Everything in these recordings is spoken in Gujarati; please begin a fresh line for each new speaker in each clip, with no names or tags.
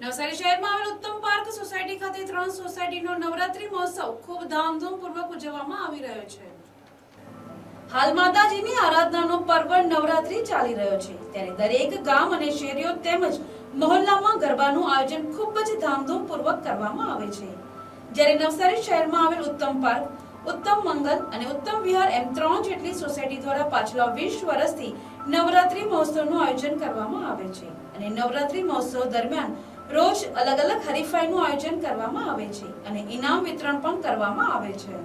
નવસારી શહેરમાં આવેલ ઉત્તમ પાર્ક સોસાયટી ખાતે ત્રણ સોસાયટીનો નવરાત્રી મહોત્સવ ખૂબ ધામધૂમપૂર્વક ઉજવવામાં આવી રહ્યો છે. હાલ માતાજીની આરાધનાનો પર્વ નવરાત્રી ચાલી રહ્યો છે. ત્યારે દરેક ગામ અને શેરીઓ તેમજ મહોલ્લામાં ગરબાનું આયોજન ખૂબ જ ધામધૂમપૂર્વક કરવામાં આવે છે. જ્યારે નવસારી શહેરમાં આવેલ ઉત્તમ પાર્ક, ઉત્તમ મંગલ અને ઉત્તમ વિહાર એમ ત્રણ જેટલી સોસાયટી દ્વારા પાછલા વીસ વર્ષથી નવરાત્રી મહોત્સવનું આયોજન કરવામાં આવે છે. અને નવરાત્રી મહોત્સવ દરમિયાન રોજ અલગ અલગ હરીફાઈનું આયોજન કરવામાં આવે છે અને ઇનામ વિતરણ પણ કરવામાં આવે છે.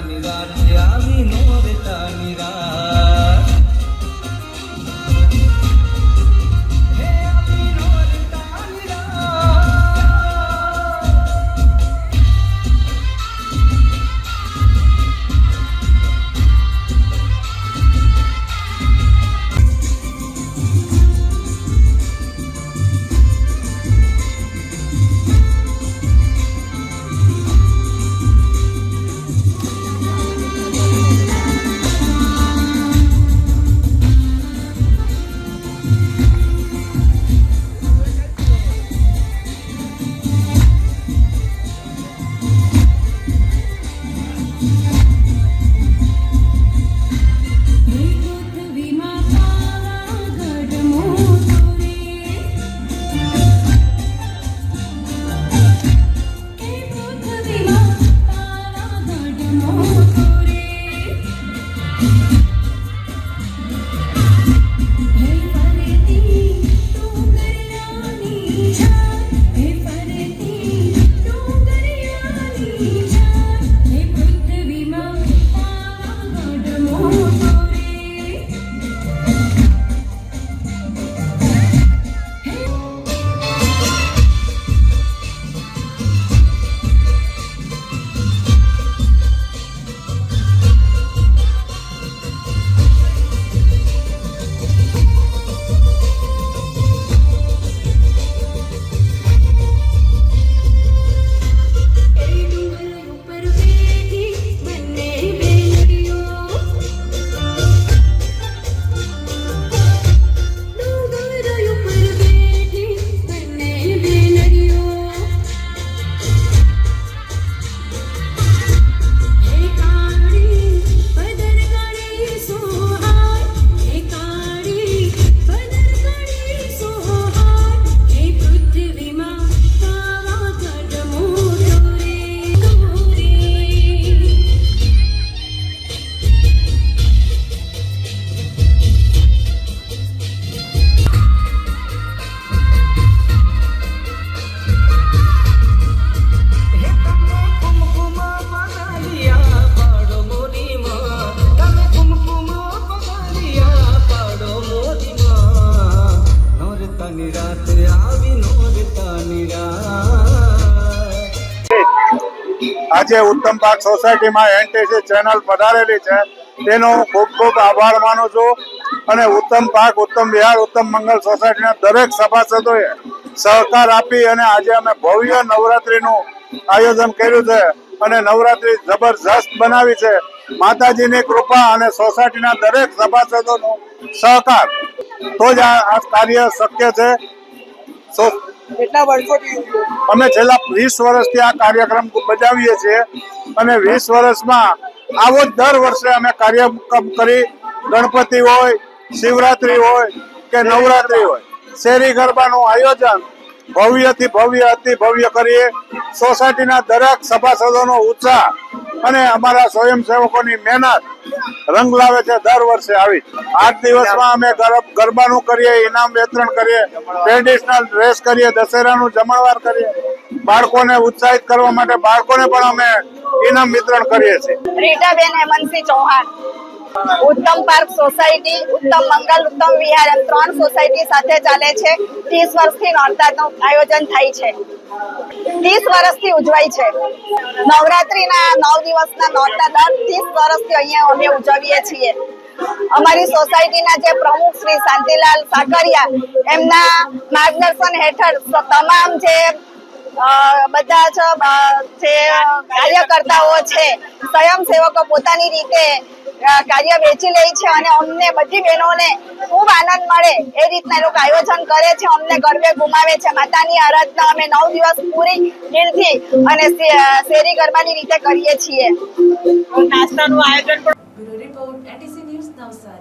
I Rani Rani Rani Rani Rani Rani
આજે ઉત્તમ પાક સોસાયટીમાં એનટીસી ચેનલ પધારેલી છે. તેનો હું ખૂબ ખૂબ આભાર માનું છું. અને ઉત્તમ પાક, ઉત્તમ વિહાર, ઉત્તમ મંગલ સોસાયટીના દરેક સભાસદોએ સહકાર આપી અને આજે અમે ભવ્ય નવરાત્રીનું આયોજન કર્યું છે અને નવરાત્રી જબરજસ્ત બનાવી છે. માતાજીની કૃપા અને સોસાયટીના દરેક સભાસદોનો સહકાર. તો જ આ આ કાર્ય શક્ય છે.
કેટલા વર્ષોથી
અમે છેલ્લા વીસ વર્ષથી આ કાર્યક્રમ બજાવીએ છીએ અને વીસ વર્ષમાં આવો જ દર વર્ષે અમે કાર્યક્રમ કરી ગણપતિ હોય, શિવરાત્રી હોય કે નવરાત્રી હોય. શેરી ગરબાનું આયોજન ભવ્યથી ભવ્ય અતિ ભવ્ય કરીએ. સોસાયટીના દરેક સભાસદોનો ઉત્સાહ અને અમારા સ્વયંસેવકોની મહેનત રંગ લાવે છે દર વર્ષે આવી. આઠ દિવસમાં અમે ગરબાનું કરીએ, ઇનામ વિતરણ કરીએ, ટ્રેડિશનલ ડ્રેસ કરીએ, દશેરાનું જમણવાર કરીએ. બાળકોને ઉત્સાહિત કરવા માટે બાળકોને પણ અમે ઇનામ વિતરણ કરીએ છીએ.
રીટાબેન હેમંતસિંહ ચૌહાણ. ઉત્તમ પાર્ક સોસાયટી, ઉત્તમ મંગલ, ઉત્તમ વિહાર એમ ત્રણ સોસાયટી સાથે ચાલે છે. ત્રીસ વર્ષથી નોરતાનું આયોજન થાય છે. ત્રીસ વર્ષથી ઉજવાય છે. નવરાત્રીના નવ દિવસના નોરતા દર ત્રીસ વર્ષથી અહીંયા અમે ઉજવીએ છીએ. અમારી સોસાયટીના જે પ્રમુખ શ્રી શાંતિલાલ સાકરિયા એમના માર્ગદર્શન હેઠળ તમામ જે બધા જ જે કાર્યકર્તાઓ છે, સ્વયંસેવકો પોતાની રીતે કાર્ય વેચી લે છે અને અમને બધી બહેનોને ખૂબ આનંદ મળે એ રીતના એ લોકો આયોજન કરે છે. અમને ગરબે ઘુમાવે છે. માતાની આરાધના અમે નવ દિવસ પૂરી દિલથી અને શે- શેરી ગરબાની રીતે કરીએ છીએ.
નાસ્તાનું આયોજન પણ
રિપોર્ટ એટીસી ન્યૂઝ નવસારી.